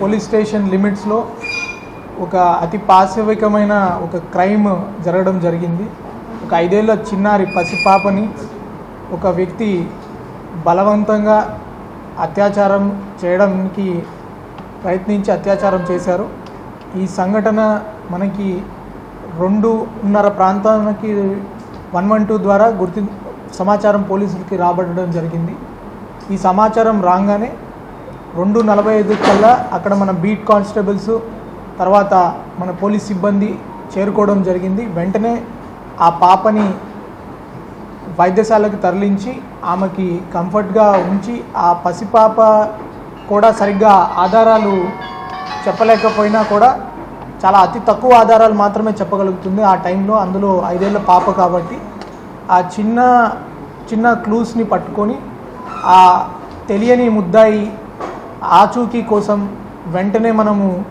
Police station లిమిట్స్లో ఒక అతి పాశవికమైన ఒక క్రైమ్ జరగడం జరిగింది. ఒక ఐదేళ్ళ చిన్నారి పసిపాపని ఒక వ్యక్తి బలవంతంగా అత్యాచారం చేయడానికి ప్రయత్నించి అత్యాచారం చేశారు. ఈ సంఘటన మనకి రెండున్నర ప్రాంతానికి వన్ వన్ టూ ద్వారా గుర్తి సమాచారం పోలీసులకి రాబడడం జరిగింది. ఈ సమాచారం రాగానే రెండు నలభై ఐదు కల్లా అక్కడ మన బీట్ కానిస్టేబుల్స్ తర్వాత మన పోలీస్ సిబ్బంది చేరుకోవడం జరిగింది. వెంటనే ఆ పాపని వైద్యశాలకు తరలించి ఆమెకి కంఫర్ట్గా ఉంచి ఆ పసిపాప కూడా సరిగ్గా ఆధారాలు చెప్పలేకపోయినా కూడా చాలా అతి తక్కువ ఆధారాలు మాత్రమే చెప్పగలుగుతుంది ఆ టైంలో. అందులో ఐదేళ్ళ పాప కాబట్టి ఆ చిన్న చిన్న క్లూస్ని పట్టుకొని ఆ తెలియని ముద్దాయి ఆచూకీ కోసం వెంటనే మనము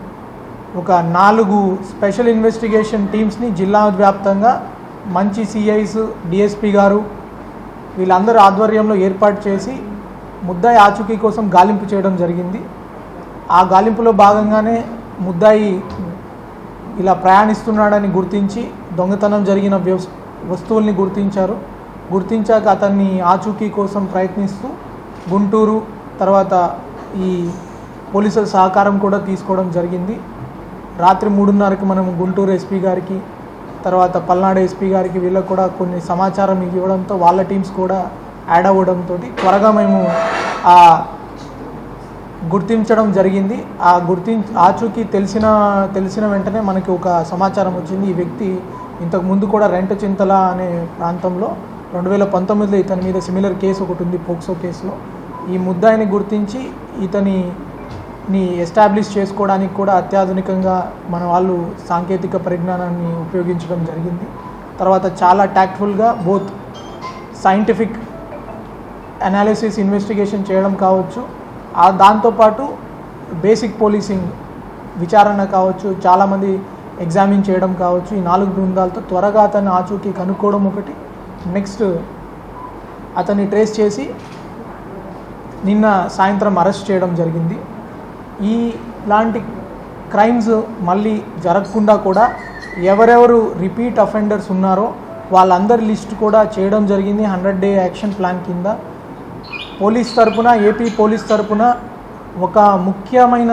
ఒక నాలుగు స్పెషల్ ఇన్వెస్టిగేషన్ టీమ్స్ని జిల్లా వ్యాప్తంగా మంచి సిఐస్ డిఎస్పి గారు వీళ్ళందరూ ఆధ్వర్యంలో ఏర్పాటు చేసి ముద్దాయి ఆచూకీ కోసం గాలింపు చేయడం జరిగింది. ఆ గాలింపులో భాగంగానే ముద్దాయి ఇలా ప్రయాణిస్తున్నాడని గుర్తించి దొంగతనం జరిగిన వస్తువుల్ని గుర్తించారు. గుర్తించాక అతన్ని ఆచూకీ కోసం ప్రయత్నిస్తూ గుంటూరు తర్వాత ఈ పోలీసుల సహకారం కూడా తీసుకోవడం జరిగింది. రాత్రి మూడున్నరకి మనం గుంటూరు ఎస్పీ గారికి తర్వాత పల్నాడు ఎస్పీ గారికి వీళ్ళకి కూడా కొన్ని సమాచారం ఇవ్వడంతో వాళ్ళ టీమ్స్ కూడా యాడ్ అవ్వడంతో త్వరగా మేము ఆ గుర్తించడం జరిగింది. ఆ గుర్తిం ఆచూకీ తెలిసిన తెలిసిన వెంటనే మనకి ఒక సమాచారం వచ్చింది. ఈ వ్యక్తి ఇంతకు ముందు కూడా రెంట చింతల అనే ప్రాంతంలో రెండు వేల పంతొమ్మిదిలో ఇతని మీద సిమిలర్ కేసు ఒకటి ఉంది పోక్సో కేసులో. ఈ ముద్దాయిని గుర్తించి ఇతని ని ఎస్టాబ్లిష్ చేసుకోవడానికి కూడా అత్యాధునికంగా మన వాళ్ళు సాంకేతిక పరిజ్ఞానాన్ని ఉపయోగించడం జరిగింది. తర్వాత చాలా ట్యాక్ట్ఫుల్గా బోత్ సైంటిఫిక్ అనాలిసిస్ ఇన్వెస్టిగేషన్ చేయడం కావచ్చు. ఆ దాంతోపాటు బేసిక్ పోలీసింగ్ విచారణ కావచ్చు చాలామంది ఎగ్జామిన్ చేయడం కావచ్చు. ఈ నాలుగు బృందాలతో త్వరగా అతన్ని ఆచూకీ కనుక్కోవడం ఒకటి. నెక్స్ట్ అతన్ని ట్రేస్ చేసి నిన్న సాయంత్రం అరెస్ట్ చేయడం జరిగింది. ఈ లాంటి క్రైమ్స్ మళ్ళీ జరగకుండా కూడా ఎవరెవరు రిపీట్ అఫెండర్స్ ఉన్నారో వాళ్ళందరి లిస్ట్ కూడా చేయడం జరిగింది. హండ్రెడ్ డే యాక్షన్ ప్లాన్ కింద పోలీస్ తరపున ఏపీ పోలీస్ తరపున ఒక ముఖ్యమైన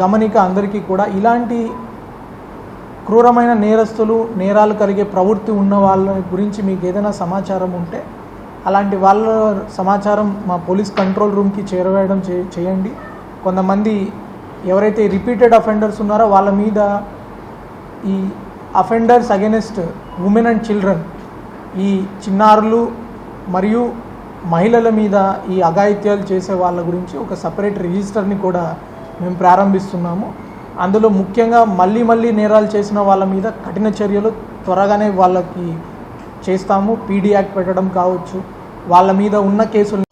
గమనిక అందరికీ కూడా ఇలాంటి క్రూరమైన నేరస్తులు నేరాలు కలిగే ప్రవృత్తి ఉన్న వాళ్ళ గురించి మీకు ఏదైనా సమాచారం ఉంటే అలాంటి వాళ్ళ సమాచారం మా పోలీస్ కంట్రోల్ రూమ్కి చేరవేయడం చేయండి. కొంతమంది ఎవరైతే రిపీటెడ్ అఫెండర్స్ ఉన్నారో వాళ్ళ మీద ఈ offenders against women and children ఈ చిన్నారులు మరియు మహిళల మీద ఈ అఘాయిత్యాలు చేసే వాళ్ళ గురించి ఒక సపరేట్ రిజిస్టర్ని కూడా మేము ప్రారంభిస్తున్నాము. అందులో ముఖ్యంగా మళ్ళీ మళ్ళీ నేరాలు చేసిన వాళ్ళ మీద కఠిన చర్యలు త్వరగానే వాళ్ళకి చేస్తాము పీడీ యాక్ట్ పెట్టడం కావచ్చు. వాళ్ళ మీద ఉన్న కేసులు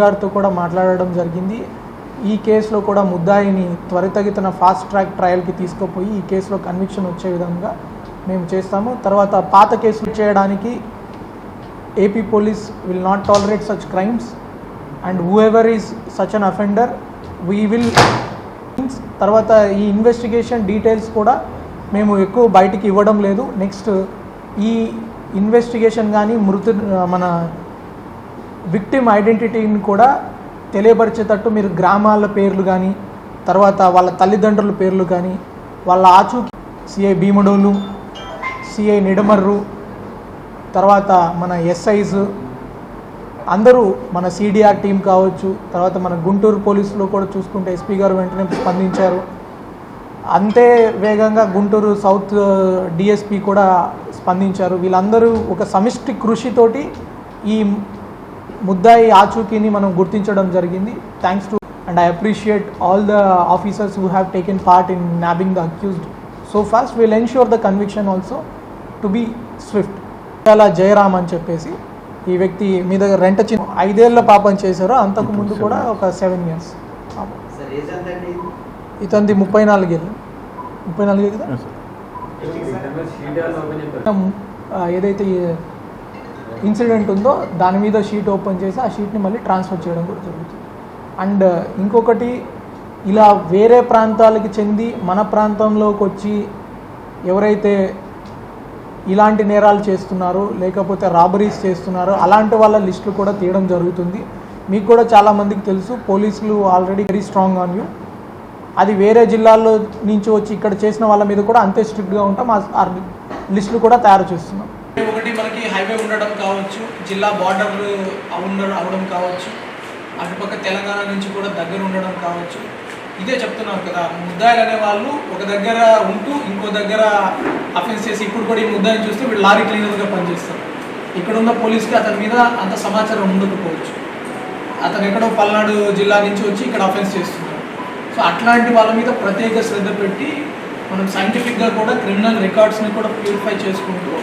గారితో కూడా మాట్లాడడం జరిగింది. ఈ కేసులో కూడా ముద్దాయిని త్వరితగితన ఫాస్ట్ ట్రాక్ ట్రయల్కి తీసుకుపోయి ఈ కేసులో కన్విక్షన్ వచ్చే విధంగా మేము చేస్తాము. తర్వాత పాత కేసులు చేయడానికి AP police will not tolerate such crimes and whoever is such an offender we will తర్వాత ఈ ఇన్వెస్టిగేషన్ డీటెయిల్స్ కూడా మేము ఎక్కువ బయటికి ఇవ్వడం లేదు. నెక్స్ట్ ఈ ఇన్వెస్టిగేషన్ కానీ మృతు మన విక్టిమ్ ఐడెంటిటీని కూడా తెలియపరిచేటట్టు మీరు గ్రామాల పేర్లు కానీ తర్వాత వాళ్ళ తల్లిదండ్రుల పేర్లు కానీ వాళ్ళ ఆచూకీ సిఐ భీముడోలు సిఐ నిడమర్రు తర్వాత మన ఎస్ఐస్ అందరూ మన సిడిఆర్ టీం కావచ్చు తర్వాత మన గుంటూరు పోలీసులో కూడా చూసుకుంటే ఎస్పీ గారు వెంటనే స్పందించారు. అంతే వేగంగా గుంటూరు సౌత్ డిఎస్పి కూడా స్పందించారు. వీళ్ళందరూ ఒక సమిష్టి కృషితోటి ఈ ముద్దాయి ఆచూకీని మనం గుర్తించడం జరిగింది. Thanks to and I appreciate all the officers who have taken part in nabbing the accused so fast will ensure the conviction also to be swift చాలా జయరామ్ అని చెప్పేసి ఈ వ్యక్తి మీద రెంట చిన్న ఐదేళ్ళ పాపం చేశారు అంతకు ముందు కూడా ఒక సెవెన్ ఇయర్స్ ఇతనిది ముప్పై నాలుగేళ్ళు ముప్పై నాలుగే కదా? ఏదైతే ఇన్సిడెంట్ ఉందో దాని మీద షీట్ ఓపెన్ చేసి ఆ షీట్ని మళ్ళీ ట్రాన్స్ఫర్ చేయడం కూడా జరుగుతుంది. అండ్ uh, ఇంకొకటి ఇలా వేరే ప్రాంతాలకి చెంది మన ప్రాంతంలోకి వచ్చి ఎవరైతే ఇలాంటి నేరాలు చేస్తున్నారో లేకపోతే రాబరీస్ చేస్తున్నారో అలాంటి వాళ్ళ లిస్టులు కూడా తీయడం జరుగుతుంది. మీకు కూడా చాలామందికి తెలుసు పోలీసులు already very strong on you అది వేరే జిల్లాల్లో నుంచి వచ్చి ఇక్కడ చేసిన వాళ్ళ మీద కూడా అంతే స్ట్రిక్ట్గా ఉంటాం ఆ- లిస్టులు కూడా తయారు చేస్తున్నాం. హైవే ఉండడం కావచ్చు జిల్లా బార్డర్లు ఉండడం అవడం కావచ్చు అటుపక్క తెలంగాణ నుంచి కూడా దగ్గర ఉండడం కావచ్చు. ఇదే చెప్తున్నాం కదా ముద్దాయిలు అనే వాళ్ళు ఒక దగ్గర ఉంటూ ఇంకో దగ్గర అఫెన్స్ చేసి ఇప్పుడు కూడా ఈ ముద్దాయిని చూస్తే వీళ్ళు లారీ క్లీనర్గా పనిచేస్తారు. ఇక్కడ ఉన్న పోలీస్కి అతని మీద అంత సమాచారం ఉండకపోవచ్చు. అతను ఎక్కడో పల్నాడు జిల్లా నుంచి వచ్చి ఇక్కడ అఫెన్స్ చేస్తున్నారు సో అట్లాంటి వాళ్ళ మీద ప్రత్యేక శ్రద్ధ పెట్టి మనం సైంటిఫిక్గా కూడా క్రిమినల్ రికార్డ్స్ని కూడా ప్యూరిఫై చేసుకుంటూ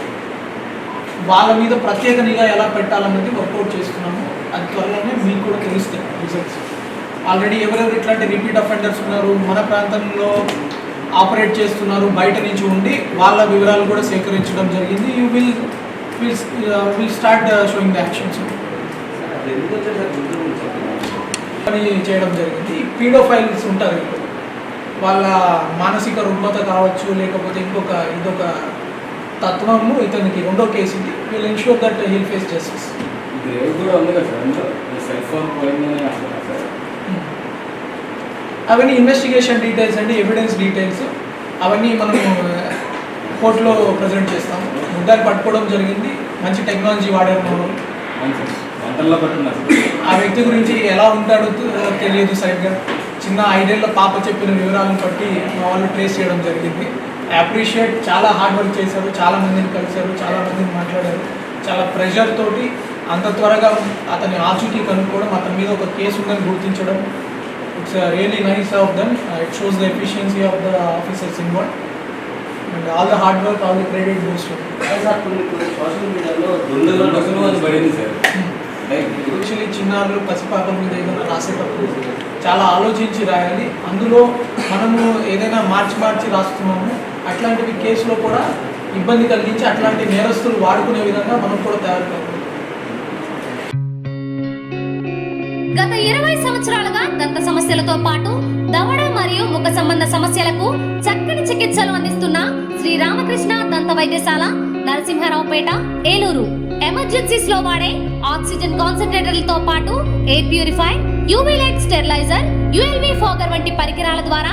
వాళ్ళ మీద ప్రత్యేక నిఘా ఎలా పెట్టాలన్నది వర్కౌట్ చేస్తున్నాము. అది త్వరలోనే మీకు కూడా తెలుస్తాయి రిజల్ట్స్ ఆల్రెడీ ఎవరెవరు ఇట్లాంటి రిపీట్ అఫెండర్స్ ఉన్నారు మన ప్రాంతంలో ఆపరేట్ చేస్తున్నారు బయట నుంచి ఉండి వాళ్ళ వివరాలు కూడా సేకరించడం జరిగింది. You will will will start showing the actions పని చేయడం జరిగింది. పీడోఫైల్స్ ఉంటారు వాళ్ళ మానసిక రుగ్మత కావచ్చు లేకపోతే ఇంకొక ఇదొక తత్వము ఇతనికి రెండో కేసు ఇది will ensure that he'll face justice grave కూడా ఉంది కదా అవన్నీ ఇన్వెస్టిగేషన్ డీటెయిల్స్ అండి ఎవిడెన్స్ డీటెయిల్స్ అవన్నీ మనము కోర్టులో ప్రజెంట్ చేస్తాము. ముద్దాలు పట్టుకోవడం జరిగింది. మంచి టెక్నాలజీ వాడారు మన. ఆ వ్యక్తి గురించి ఎలా ఉంటాడో తెలియదు సరిగ్గా. చిన్న ఐదేళ్ళ పాప చెప్పిన వివరాలను బట్టి మా వాళ్ళు ట్రేస్ చేయడం జరిగింది. అప్రిషియేట్ చాలా హార్డ్ వర్క్ చేశారు చాలా మందిని కలిశారు చాలా మందిని మాట్లాడారు. చాలా ప్రెషర్ తోటి అంత త్వరగా అతని ఆచూకీ కనుక్కోవడం అతని మీద ఒక కేసు ఉందని గుర్తించడం. It's really nice of them it shows the efficiency of the officers involve and all the hard work all the credit goes to social మీడియాలో యాక్చువల్లీ చిన్నారులు పసిపాపల మీద ఏదైనా రాసేటప్పుడు చాలా ఆలోచించి రాయాలి. అందులో మనము ఏదైనా మార్చి మార్చి రాస్తున్నాము. అట్లాంటివి కేసులో కూడా ఇబ్బంది కలిగించి అట్లాంటి నేరస్తులు వాడుకునే విధంగా మనం కూడా తయారు కావాలి గత ఇరవై సంవత్సరాలుగా దంత సమస్యలతో పాటు దవడ మరియు ముఖ సంబంధ సమస్యలకు చక్కని చికిత్సలు అందిస్తున్న శ్రీ రామకృష్ణ దంత వైద్యశాల నరసింహారావుపేట ఏలూరు. ఎమర్జెన్సీస్లో వాడే ఆక్సిజన్ కాన్సన్ట్రేటర్లతో పాటు air purify UV light steriliser ULV fogger వంటి పరికరాల ద్వారా